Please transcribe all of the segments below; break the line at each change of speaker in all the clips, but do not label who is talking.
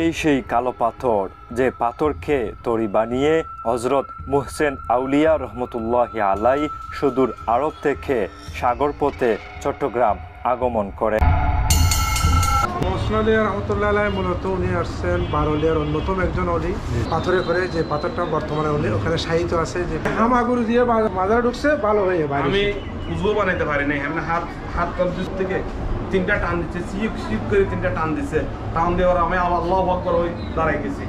এই সেই কালো পাথর যে পাথরকে তরি বানিয়ে হজরত মুহসেন আউলিয়া রহমতুল্লাহ আলাই সুদূর আরব থেকে সাগর পথে চট্টগ্রাম আগমন
রহমতুল্লাহ মূলত উনি আসছেন বারলিয়ার অন্যতম একজন অলি। পাথরে করে যে পাথরটা বর্তমানে উনি ওখানে সাহিত্য আছে যে হামাগুড়ি দিয়ে ঢুকছে ভালো হয়ে
আমি। বানাইতে পারি নাই হাত হাত থেকে। তিনটা টান দিচ্ছে সিপ সিপ করে তিনটা টান দিচ্ছে। টান দেওয়ার আমি আল্লাহ আকবর ওই দাঁড়াই গেছি।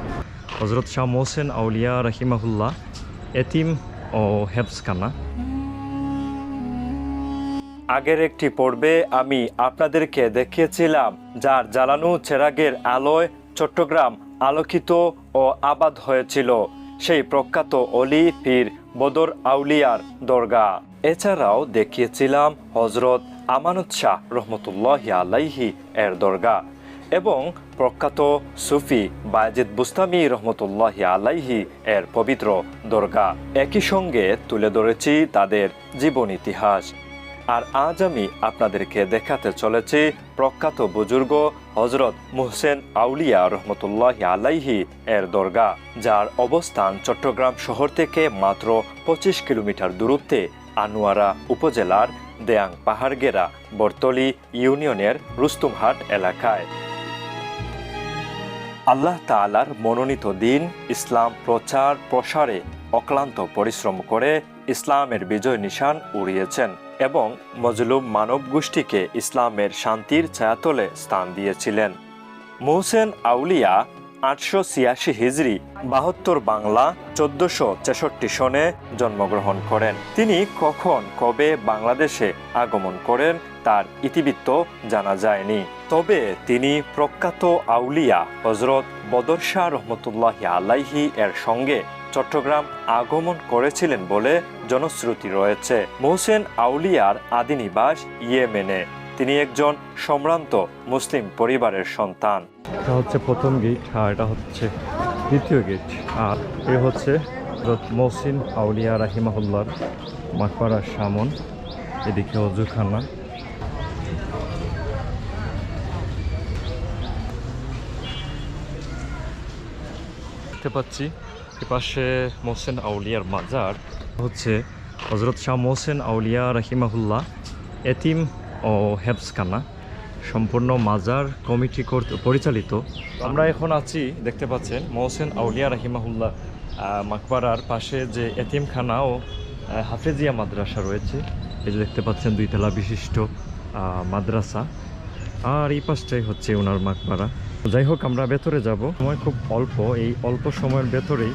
হজরত শাহ মোহসেন আউলিয়া রাহিমাহুল্লাহ এতিম ও হেপস হেফসখানা আগের একটি পর্বে আমি আপনাদেরকে দেখিয়েছিলাম যার জ্বালানো চেরাগের আলোয় চট্টগ্রাম আলোকিত ও আবাদ হয়েছিল। সেই প্রখ্যাত অলি পীর বদর আউলিয়ার দরগা। এছাড়াও দেখিয়েছিলাম হজরত আমানত শাহ রহমতুল্লাহ আলাইহি এর দরগা এবং প্রখ্যাত সুফি বায়েজিদ বুস্তামি রহমতুল্লাহ আলাইহি এর পবিত্র দরগা। একই সঙ্গে তুলে ধরেছি তাদের জীবন ইতিহাস। আর আজ আমি আপনাদেরকে দেখাতে চলেছি প্রখ্যাত বুজুর্গ হজরত মুহসেন আউলিয়া রহমতুল্লাহ আলাইহি এর দরগা, যার অবস্থান চট্টগ্রাম শহর থেকে মাত্র পঁচিশ কিলোমিটার দূরত্বে আনোয়ারা উপজেলার দেয়াং পাহাড়গেরা, বর্তলি ইউনিয়নের রুস্তুমহাট এলাকায়। আল্লাহ তাআলার মনোনীত দিন, ইসলাম প্রচার প্রসারে অক্লান্ত পরিশ্রম করে ইসলামের বিজয় নিশান উড়িয়েছেন এবং মজলুম মানব গোষ্ঠীকে ইসলামের শান্তির ছায়াতলে স্থান দিয়েছিলেন। মোহসেন আউলিয়া আটশো ছিয়াশি হিজড়ি বাহাত্তর বাংলা, চোদ্দশো ছেষট্টি সনে জন্মগ্রহণ করেন। তিনি কখন কবে বাংলাদেশে আগমন করেন তার ইতিবৃত্ত জানা যায়নি। তবে তিনি প্রখ্যাত আউলিয়া হজরত বদর শাহ রহমতুল্লাহ আলাইহি এর সঙ্গে চট্টগ্রাম আগমন করেছিলেন বলে জনশ্রুতি রয়েছে। মোহসেন আউলিয়ার আদি নিবাস ইয়েমেনে। তিনি একজন সম্ভ্রান্ত মুসলিম পরিবারের সন্তান। এটা হচ্ছে প্রথম গেট আর এটা হচ্ছে দ্বিতীয় গেট আর এ হচ্ছে মহসিন আউলিয়া রাহিমাহুল্লার মাকবারার সামন, এদিকে অজুখানা দেখতে পাচ্ছি এপাশে মোহসেন আউলিয়ার মাজার। হচ্ছে হজরত শাহ মোহসেন আউলিয়া রাহিমাহুল্লাহ এতিম ও হেফসখানা, সম্পূর্ণ মাজার কমিটি পরিচালিত। আমরা এখন আছি, দেখতে পাচ্ছেন, মহসেন আউলিয়া রাহিমাহুল্লাহ মাকবারার পাশে যে এতিমখানা ও হাফেজিয়া মাদ্রাসা রয়েছে। এই যে দেখতে পাচ্ছেন, দুইতলা বিশিষ্ট মাদ্রাসা। আর এই পাশটাই হচ্ছে ওনার মাকবারা। যাই হোক, আমরা ভেতরে যাব। সময় খুব অল্প। এই অল্প সময়ের ভেতরেই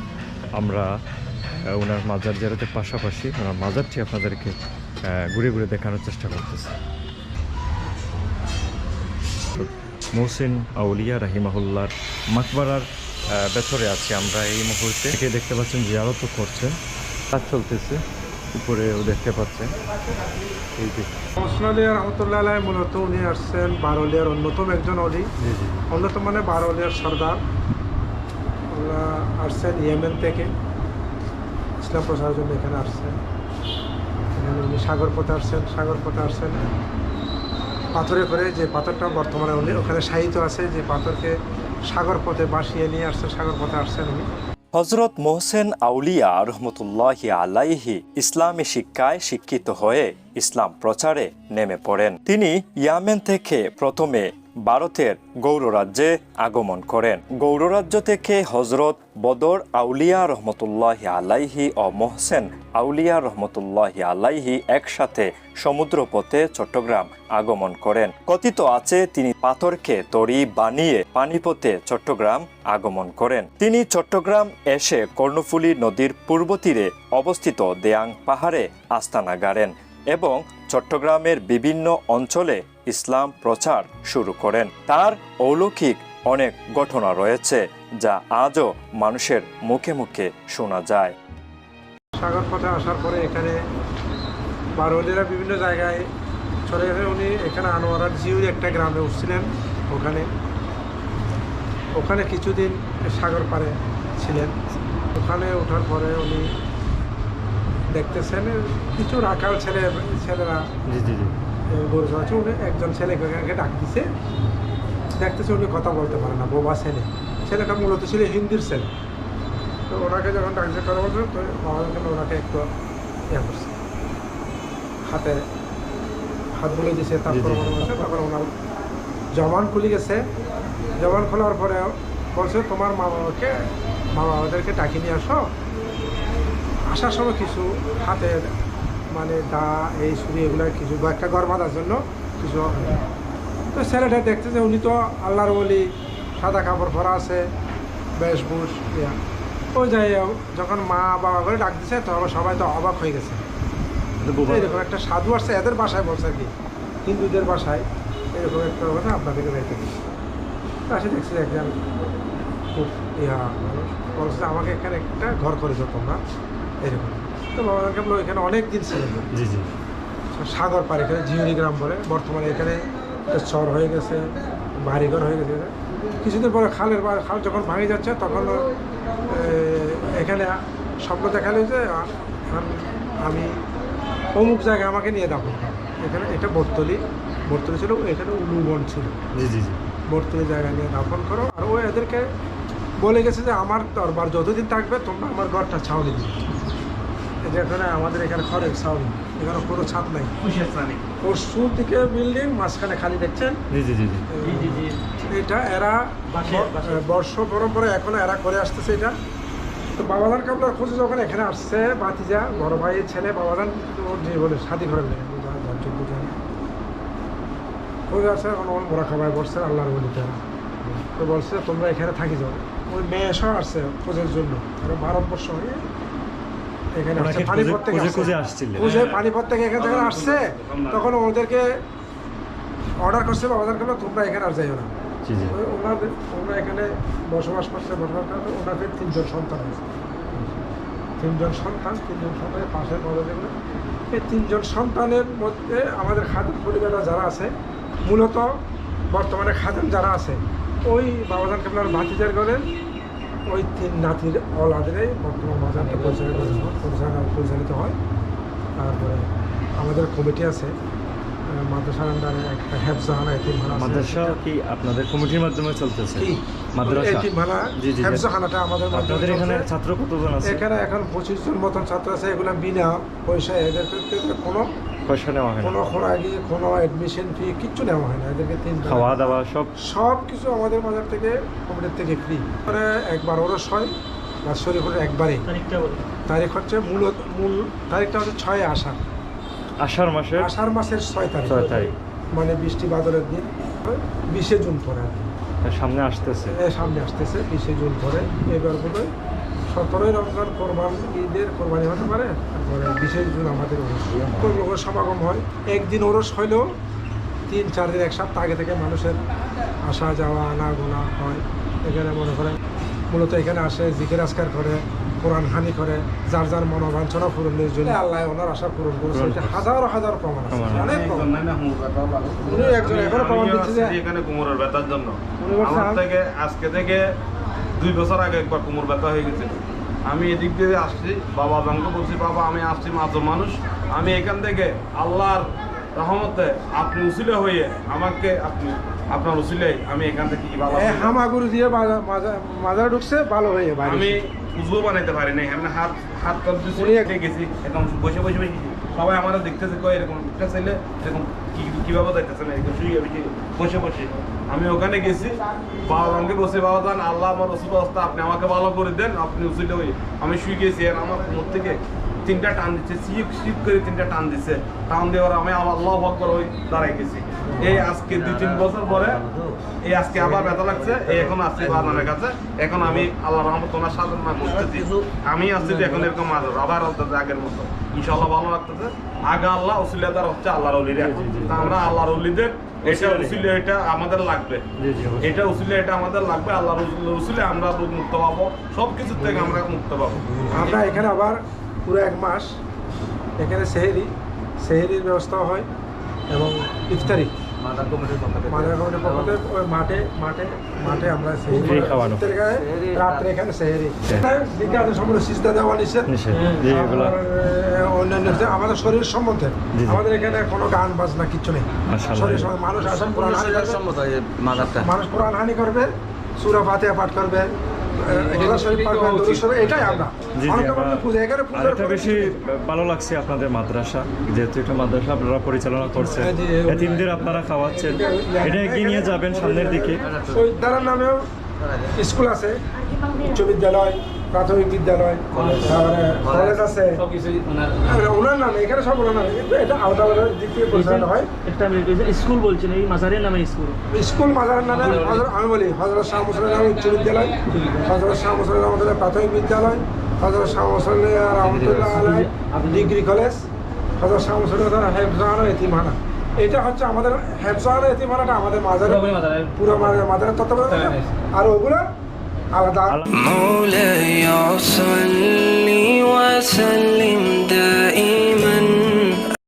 আমরা ওনার মাজার জিয়ারতের পাশাপাশি ওনার মাজারটি আপনাদেরকে ঘুরে ঘুরে দেখানোর চেষ্টা করতেছি। মোহসিন আউলিয়া রাহিমাহুল্লার মাকবারার ভেতরে আছি আমরা এই মুহূর্তে। থেকে দেখতে পাচ্ছেন জিয়ারতও করছেন। কাজ চলতেছে উপরেও দেখতে পাচ্ছেন। এই যে।
মোসনালিয়া রহমতুল্লাহ আলাই মূলত উনি আসছেন বারলিয়ার অন্যতম একজন অলি অন্যতম মানে বারলিয়ার সর্দার। ওরা আসছেন ইয়েমেন থেকে। ইসলাম জন্য এখানে আসছেন। এখানে উনি সাগর পথে আসছেন সাগর পথে আসছেন। পাথরে করে যে পাথরটা বর্তমানে উনি, ওখানে সাহিত্য আছে যে পাথরকে সাগর পথে বাসিয়ে নিয়ে আসছে, সাগর পথে আসছেন উনি।
হজরত মোহসেন আউলিয়া রহমতুল্লাহ আলাইহি ইসলামী শিক্ষায় শিক্ষিত হয়ে ইসলাম প্রচারে নেমে পড়েন। তিনি ইয়ামেন থেকে প্রথমে ভারতের গৌররাজ্যে আগমন করেন। গৌররাজ্য থেকে হজরত বদর আউলিয়া রহমতুল্লাহ আলাইহি ও মোহসেন আউলিয়া রহমতুল্লাহ আলাইহি একসাথে সমুদ্রপথে চট্টগ্রাম আগমন করেন। কথিত আছে, তিনি পাথরকে তরি বানিয়ে পানিপথে চট্টগ্রাম আগমন করেন। তিনি চট্টগ্রাম এসে কর্ণফুলী নদীর পূর্ব তীরে অবস্থিত দেয়াং পাহাড়ে আস্তানা গাড়েন। এবং চট্টগ্রামের বিভিন্ন অঞ্চলে ইসলাম প্রচার শুরু করেন। তার অলৌকিক অনেক ঘটনা রয়েছে, যা আজও মানুষের মুখে মুখে শোনা যায়।
সাগর পথে আসার পরে এখানে বারোলিরা বিভিন্ন জায়গায় চলে গেছে। উনি এখানে আনোয়ারার জিউর একটা গ্রামে উঠছিলেন ওখানে। ওখানে কিছুদিন সাগর পাড়ে ছিলেন। ওখানে ওঠার পরে উনি দেখতেছেন কিছু রাখাল ছেলে ছেলেরা
জি জি জি।
গরু চড়াচ্ছে উনি একজন ছেলেকে ডাক দিছে। দেখতেছে উনি কথা বলতে পারে না বোবা ছেলে। ছেলেটা মূলত ছিল হিন্দির ছেলে। তো ওনাকে যখন ডাক্তার কথা বলছিল তো ওনাকে একটু ইয়ে করছে। হাতে হাত বলে দিয়েছে তারপর মনে হচ্ছে তারপর ওনার জবান খুলে গেছে। জবান খোলার পরে বলছে তোমার মা বাবাকে মা বাবাদেরকে ডাকি নিয়ে আসো। আসার সময় কিছু হাতের মানে দা এই ছুরি এগুলো কিছু বা একটা ঘর বাঁধার জন্য কিছু তো ছেলেটা দেখতে যে উনি তো আল্লাহর বলি সাদা কাপড় পরা আছে বেশভূষ ইয়া। ও যাই যখন মা বাবা করে ডাক দিছে তখন সবাই তো অবাক হয়ে গেছে। এরকম একটা সাধু আসছে এদের বাসায় বলছে আর কি হিন্দুদের বাসায়। এরকম একটা কথা আপনাদেরকে দেখতে আসে দেখছি একজন খুব ইয়া মানুষ বলছে আমাকে এখানে একটা ঘর করেছ তোমরা। এরকম। তো বাবা এখানে অনেক দিন ছিলেন
জি জি।
সাগর পার এখানে জিউরি গ্রাম বলে। বর্তমানে এখানে চর হয়ে গেছে বাড়িঘর হয়ে গেছে। কিছুদিন পরে খালের বা- খাল যখন ভাঙে যাচ্ছে তখন এখানে স্বপ্ন দেখাল যে আম- অমুক জায়গায় আমাকে নিয়ে যাব এখানে এটা বর্তলি বর্তলি ছিল এখানে উলুবন ছিল।
জি জি জি।
বর্তলি জায়গা নিয়ে দাফন করো। আর ও এদেরকে বলে গেছে যে আমার দরবার যতদিন থাকবে তোমরা আমার ঘরটা ছাউনি দিবে। এই যে এখানে আমাদের এখানে খড়ের ছাউনি এখানে কোনো ছাদ নাই। পশ্চিম দিকে বিল্ডিং মাঝখানে খালি দেখছেন?
জি জি জি জি।
এটা এরা বর্ষ পরম্পরা এখনও এরা করে আসতেছে এটা। তো বাবাদান কাবলার খোঁজে যখন এখানে আসছে বাতিজা বড় ভাইয়ের ছেলে বাবাদান ওর যে বলে শাদি ঘরের নেই খোঁজে আসছে এখন ওর বড় খাবার বসছে আল্লাহর বলিতে। তো বলছে তোমরা এখানে থাকি যাও। ওই মেয়ে সহ আসছে খোঁজের জন্য। আর ভারতবর্ষ হয়ে এখানে পানিপথ থেকে পানিপথ থেকে এখানে যখন আসছে তখন ওদেরকে অর্ডার করছে বাবাদার কেন তোমরা এখানে আর যাইও না। ওনাদের ওনারা এখানে বসবাস করছে বসবাস করতে ওনাদের তিনজন সন্তান হয়েছে। তিনজন সন্তান তিনজন সন্তানের পাশে বড় যেগুলো এই তিনজন সন্তানের মধ্যে আমাদের খাদ্য পরিবাররা যারা আছে মূলত বর্তমানে খাদেম যারা আছে ওই বাবাজান কেবলার ভাতিজার ঘরে ওই তিন নাতির অলাদেরে বর্তমান বাজারটা পরিচালিত পরিচালিত হয়। তারপরে আমাদের কমিটি আছে আহ, মাদ্রাসার আন্ডারে একটা হেফজাহানা এতিমখানা আছে।
মাদ্রাসা কি আপনাদের কমিটির মাধ্যমে চলতেছে?
কি?
মাদ্রাসা?
এতিমখানা
জি জি
হেফজাখানাটা আমাদের
আপনাদের এখানে ছাত্র কতজন আছে?
এখানে এখন পঁচিশ জন মতন ছাত্র আছে এগুলো বিনা পয়সায় এদের কোনো
পয়সা নেওয়া হয় না।
কোনো খোরাকি কোনো অ্যাডমিশন ফি কিচ্ছু নেওয়া হয় না। এদেরকে তিন
খাওয়া দাওয়া সব
সব কিছু আমাদের বাজার থেকে কমিটির থেকে ফ্রি মানে একবার ওরস হয় বা শরীফের একবারে। তারিখ হচ্ছে মূল মূল তারিখটা হচ্ছে ছয় আষাঢ়।
আষাঢ় মাসের
আষাঢ় মাসের ছয় তারিখ।
ছয় তারিখ।
মানে বৃষ্টি বাদলের দিন। বিশে জুন পরে। আর
তার সামনে আসতেছে।
এ সামনে আসতেছে বিশে জুন পরে। এবার বোধ সতেরোই রমজান কোরবান ঈদের কোরবানি হতে পারে তারপরে বিশে জুন আমাদের ওরস। সমাগম হয়। একদিন ওরস হইলেও তিন চার দিন এক সপ্তাহ আগে থেকে মানুষের আসা যাওয়া আনা গোনা হয়। এখানে মনে করেন মূলত এখানে আসে জিকের আজকার করে কোরআন হানি করে যার যার মনোবাঞ্ছনা পূরণের জন্য। আল্লাহ ওনার আশা পূরণ করেছে। এটা হাজার হাজার প্রমাণ আছে। অনেক প্রমাণ। উনি একজন এখনও প্রমাণ দিচ্ছে যে
এখানে কোমরের ব্যথার জন্য। থেকে আজকে থেকে দুই বছর আগে একবার কোমর ব্যথা হয়ে গেছে। আমি এদিক দিয়ে আসছি বাবা জনকে বলছি বাবা আমি আসছি মাত্র মানুষ। আমি এখান থেকে আল্লাহর রহমতে আপনি উসিলে হয়ে আমাকে আপনি আপনার উসিলে আমি এখান থেকে কি ভালো
হামাগুরু দিয়ে মাজা মাজারে ঢুকছে ভালো হয়ে
আমি উজু বানাইতে পারি না এমনি হাত হাত
উনি এক-
গেছি এখন বসে বসে বসে সবাই আমাদের দেখতেছে কয় এরকম একটা ছেলে এরকম কি কীভাবে দেখতেছে না এরকম শুয়ে বসে বসে বসে। আমি ওখানে গেছি বাবা আমাকে বসে বাবা জান আল্লাহ আমার ওষুধ অবস্থা আপনি আমাকে ভালো করে দেন আপনি ওষুধটা ওই আমি শুয়ে গেছি আর আমার মুখ থেকে তিনটা টান দিচ্ছে সিপ সিপ করে তিনটা টান দিচ্ছে টান দেওয়ার আমি আল্লাহ করে ওই দাঁড়াই গেছি। এই আজকে দুই তিন বছর পরে এই আজকে আবার ব্যথা লাগছে এই এখন আসছি বাজারের কাছে। এখন আমি আল্লাহ রহমত ওনার সাধনা করতেছি। আমি আসছি এখন এরকম মাজর আবার হচ্ছে আগের মতো। ইনশাল্লাহ ভালো লাগতেছে। আগে আল্লাহ উসিলাদার হচ্ছে আল্লাহর অলিরা
জি, জি, জি।
তা আমরা আল্লাহর অলিদের এটা
উসিলা।
এটা আমাদের লাগবে।
জি জি অবশ্যই।
এটা উসিলে এটা আমাদের লাগবে আল্লাহর উসিলে আমরা রোগ মুক্ত পাবো। সব কিছু থেকে আমরা মুক্ত পাবো।
আমরা এখানে আবার পুরো এক মাস এখানে সেহেরি সেহেরির ব্যবস্থা হয় এবং ইফতারি। মাদার কমিটির পক্ষ থেকে। ওই মাঠে মাঠে মাঠে আমরা সেহেরি
সেহেরি খাওয়ানো।
রাত্রে এখানে সেহেরি। বিকালে সময় সিজদা দেওয়া নিষেধ।
নিষেধ। জি এগুলো।
আর, আহ, অন্যান্য আমাদের শরীর সম্বন্ধে। আমাদের এখানে কোনো গান বাজনা কিচ্ছু নেই। শরীর মানুষ কোরআন হানি করবে, মানুষ কোরআন হানি করবে সুরা ফাতিহা পাঠ করবে। এটাই আমরা।
বেশি ভালো লাগছে আপনাদের মাদ্রাসা যেহেতু এটা মাদ্রাসা আপনারা পরিচালনা করছেন। এতিমদের আপনারা খাওয়াচ্ছেন। এটা এগিয়ে নিয়ে যাবেন সামনের দিকে।
নামেও স্কুল আছে উচ্চ বিদ্যালয় প্রাথমিক বিদ্যালয় তারপরে কলেজ। আছে। ওনার নামে এখানে সব ওনার নামে। কিন্তু এটা আলাদা আলাদা দিক থেকে পরিচালনা হয়।
একটা মিনিট এই যে স্কুল বলছেন এই মাজারের নামে স্কুল?
স্কুল মাজারের নামে আমি বলি হজরত শাহ মুসলিম নামে উচ্চ বিদ্যালয় হজরত শাহ মুসলিম রহমতুল্লাহ প্রাথমিক বিদ্যালয় হজরত শাহ মুসলিম রহমতুল্লাহ ডিগ্রি কলেজ। হজরত শাহ মুসলিম হেফজাহানা এতিমহানা এটা হচ্ছে আমাদের হেফজাহানা এতিমহানাটা আমাদের মাজারে পুরো মাজারের মাজারের তত্ত্বাবধানে আর ওগুলো আলাদা
مولاي صل وسلم دائما